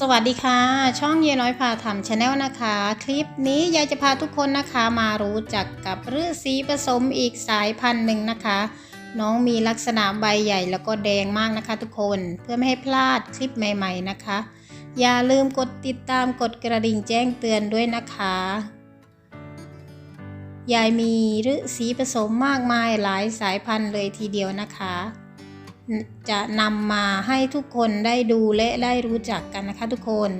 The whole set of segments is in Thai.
สวัสดีค่ะ ช่องเยน้อยพาทำชาแนลนะคะ คลิปนี้ยายจะพาทุกคนนะคะมารู้จักกับฤาษีผสมอีกสายพันธุ์หนึ่งนะคะ น้องมีลักษณะใบใหญ่แล้วก็แดงมากนะคะทุกคนเพื่อไม่ให้พลาดคลิปใหม่ ๆนะคะ อย่าลืมกดติดตามกดกระดิ่งแจ้งเตือนด้วยนะคะยายมีฤาษีผสมมากมายหลายสายพันธุ์เลยทีเดียวนะคะ จะนำมาให้ทุกคนได้ดูและได้รู้จักกันนะคะทุกคน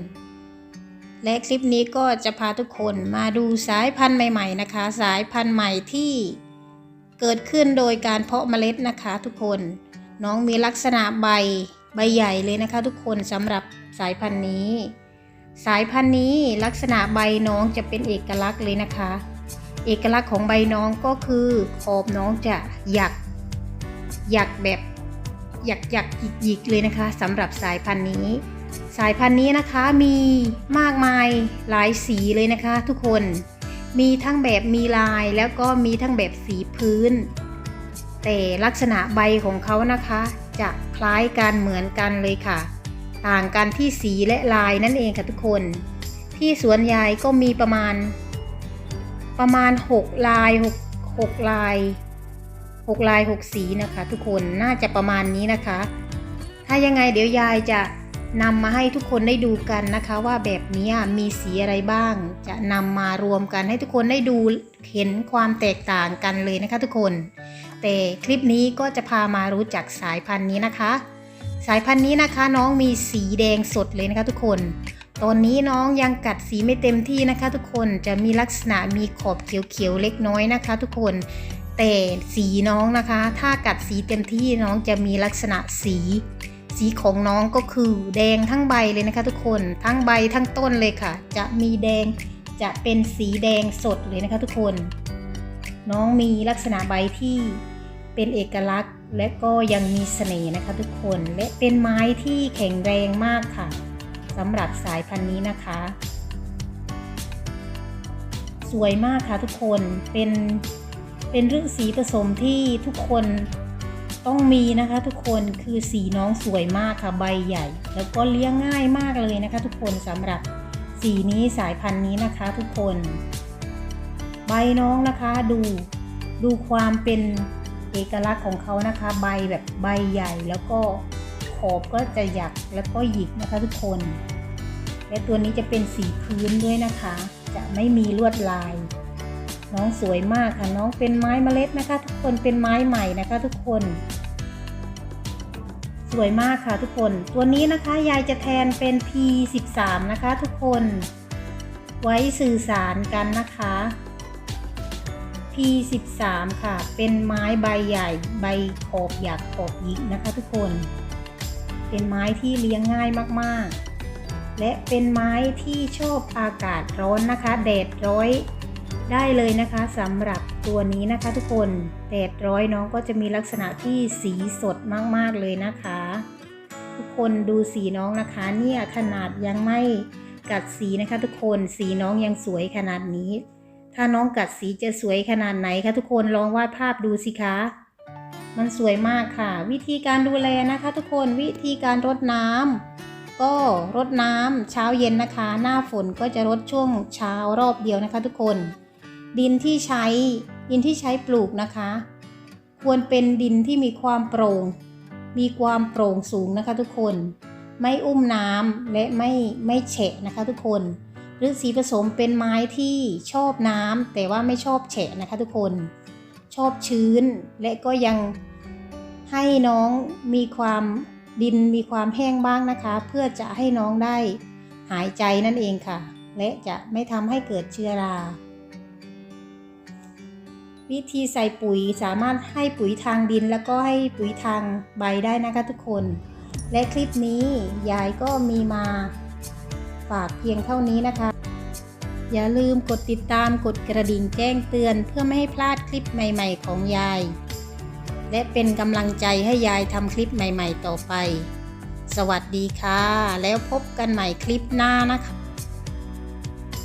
และคลิปนี้ก็จะพาทุกคนมาดูสายพันธุ์ใหม่ ๆ นะคะ สายพันธุ์ใหม่ที่เกิดขึ้นโดยการเพาะเมล็ดนะคะทุกคน น้องมีลักษณะใบใบใหญ่เลยนะคะ ทุกคนสำหรับสายพันธุ์นี้ สายพันธุ์นี้ลักษณะใบน้องจะเป็นเอกลักษณ์เลยนะคะ เอกลักษณ์ของใบน้องก็คือขอบน้องจะหยักหยักแบบ หยักหยักหยิกหยิกเลยนะคะสำหรับสายพันธุ์นี้ สายพันธุ์นี้นะคะมีมากมายหลายสีเลยนะคะทุกคนมีทั้งแบบมีลายแล้วก็มีทั้งแบบสีพื้น แต่ลักษณะใบของเขานะคะ จะคล้ายกันเหมือนกันเลยค่ะ ต่างกันที่สีและลายนั่นเองค่ะทุกคน ที่สวนยายก็มีประมาณ ประมาณ 6 ลาย 6 6 ลาย 6 ลาย 6 สีนะคะ ทุกคนน่าจะประมาณนี้นะคะ ถ้ายังไงเดี๋ยวยายจะนำมาให้ทุกคนได้ดูกันนะคะ ว่าแบบนี้มีสีอะไรบ้าง จะนำมารวมกันให้ทุกคนได้ดูเห็นความแตกต่างกันเลยนะคะ ทุกคน แต่คลิปนี้ก็จะพามารู้จักสายพันธุ์นี้นะคะ สายพันธุ์นี้นะคะน้องมีสีแดงสดเลยนะคะทุกคน ตอนนี้น้องยังกัดสีไม่เต็มที่นะคะ ทุกคนจะมีลักษณะมีขอบเขียวๆเล็กน้อยนะคะ ทุกคน แต่สีน้องนะคะ ถ้ากัดสีเต็มที่น้องจะมีลักษณะสี สีของน้องก็คือแดงทั้งใบเลยนะคะ ทุกคนทั้งใบทั้งต้นเลยค่ะ จะมีแดงจะเป็นสีแดงสดเลยนะคะ ทุกคน น้องมีลักษณะใบที่เป็นเอกลักษณ์และก็ยังมีเสน่ห์นะคะ ทุกคนและเป็นไม้ที่แข็งแรงมากค่ะสำหรับสายพันธุ์นี้นะคะ สวยมากค่ะทุกคนเป็น เป็นฤาษีผสมที่ทุกคนต้องมีนะคะทุกคนคือสีน้องสวยมากค่ะใบใหญ่ แล้วก็เลี้ยงง่ายมากเลยนะคะ ทุกคนสำหรับสีนี้สายพันธุ์นี้นะคะทุกคน ใบน้องนะคะดูดูความเป็นเอกลักษณ์ของเขานะคะ ใบแบบใบใหญ่แล้วก็ขอบก็จะหยักแล้วก็หยิกนะคะทุกคน และตัวนี้จะเป็นสีพื้นด้วยนะคะ จะไม่มีลวดลาย น้องสวยมากค่ะน้องเป็นไม้เมล็ดนะคะ ทุกคนเป็นไม้ใหม่นะคะ ทุกคน สวยมากค่ะทุกคน ตัวนี้นะคะยายจะแทนเป็น P13 นะคะ ทุกคน ไว้สื่อสารกันนะคะ P13 ค่ะ เป็นไม้ใบใหญ่ใบขอบหยักขอบยิกนะคะ ทุกคน เป็นไม้ที่เลี้ยงง่ายมากๆ และเป็นไม้ที่ชอบอากาศร้อนนะคะ แดดร้อย ได้เลยนะคะสำหรับตัวนี้นะคะทุกคนแดดร้อยน้องก็จะมีลักษณะที่สีสดมากๆเลยนะคะ ทุกคนดูสีน้องนะคะ เนี่ยขนาดยังไม่กัดสีนะคะ ทุกคนสีน้องยังสวยขนาดนี้ ถ้าน้องกัดสีจะสวยขนาดไหนคะทุกคนลองวาดภาพดูสิคะ มันสวยมากค่ะ วิธีการดูแลนะคะ ทุกคนวิธีการรดน้ำก็รดน้ำเช้าเย็นนะคะ หน้าฝนก็จะรดช่วงเช้ารอบเดียวนะคะทุกคน ดินที่ใช้ดินที่ใช้ปลูกนะคะ ควรเป็นดินที่มีความโปร่ง มีความโปร่งสูงนะคะทุกคน ไม่อุ้มน้ำและไม่ไม่แฉะนะคะทุกคนฤาษีผสมเป็นไม้ที่ชอบน้ำแต่ว่าไม่ชอบแฉะนะคะทุกคน ชอบชื้นและก็ยังให้น้องมีความดินมีความแห้งบ้างนะคะ เพื่อจะให้น้องได้หายใจนั่นเองค่ะ และจะไม่ทำให้เกิดเชื้อรา วิธีใส่ปุ๋ยสามารถให้ปุ๋ยทางดิน แล้วก็ให้ปุ๋ยทางใบได้นะคะทุกคน และคลิปนี้ยายก็มีมาฝากเพียงเท่านี้นะคะ อย่าลืมกดติดตามกดกระดิ่งแจ้งเตือน เพื่อไม่ให้พลาดคลิปใหม่ๆของยาย และเป็นกำลังใจให้ยายทำคลิปใหม่ๆต่อไป สวัสดีค่ะ แล้วพบกันใหม่คลิปหน้านะคะ